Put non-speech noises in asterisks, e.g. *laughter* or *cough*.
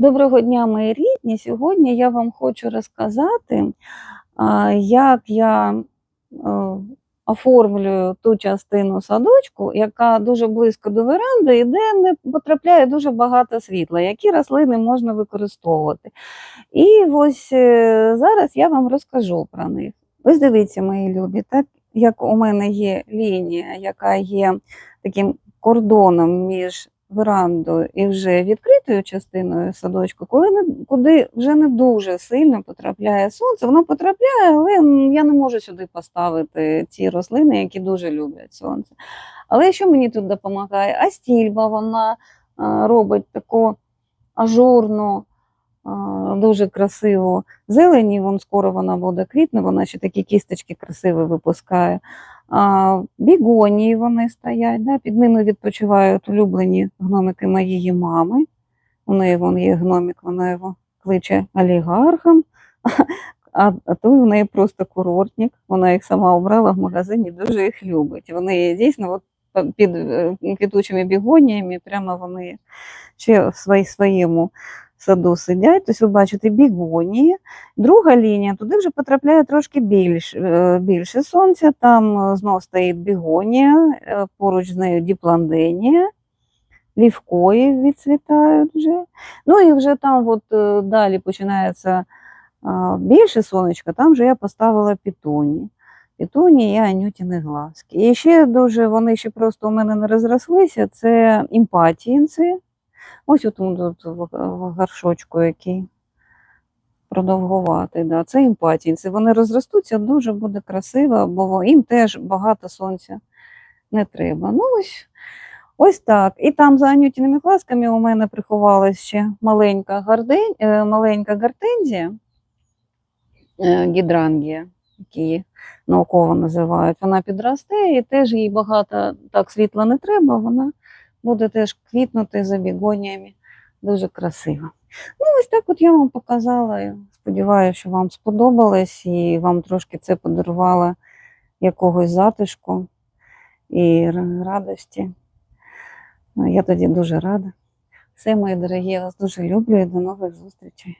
Доброго дня, мої рідні. Сьогодні я вам хочу розказати, як я оформлюю ту частину садочку, яка дуже близько до веранди, і де не потрапляє дуже багато світла, які рослини можна використовувати. І ось е, зараз я вам розкажу про них. Ось дивіться, мої любі, так як у мене є лінія, яка є таким кордоном між верандою і вже відкритою частиною садочку, коли не, куди вже не дуже сильно потрапляє сонце, воно потрапляє, але я не можу сюди поставити ці рослини, які дуже люблять сонце. Але що мені тут допомагає? Астільба, вона робить таку ажурну, дуже красиву зелені, вон скоро вона буде квітне, вона ще такі кісточки красиві випускає. Бігонії вони стоять, да? під ними відпочивають улюблені гномики моєї мами. У неї вон є гномик, вона його кличе олігархом, *laughs* а, той у неї просто курортник. Вона їх сама обрала в магазині, дуже їх любить. Вони дійсно от під е, квітучими бігоніями, прямо вони ще в своєму саду сидять. Тобто ви бачите бігонії. Друга лінія, туди вже потрапляє трошки більш, е, більше сонця. Там е, знов стоїть бігонія, е, поруч з нею діпланденія, лівкої відцвітають вже. Ну і вже там от далі починається більше сонечка, там вже я поставила пітуні. Пітуні і анютіни глазки. І ще дуже вони ще просто у мене не розрослися. Це імпатіїнці. Ось от тут в горшочку який продовгуватий. Да. Це імпатіїнці. Вони розростуться, дуже буде красиво, бо їм теж багато сонця не треба. Ну ось, ось так. І там за анютіними глазками у мене приховалася ще маленька, гардень, е, маленька гортензія, е, гідрангія, які науково називають. Вона підросте і теж їй багато так світла не треба, вона буде теж квітнути за бігоніями. Дуже красиво. Ну, ось так от я вам показала. Сподіваюся, що вам сподобалось і вам трошки це подарувало якогось затишку і радості. Ну, Я тоді дуже рада. Все, мої дорогі, я вас дуже люблю і до нових зустрічей.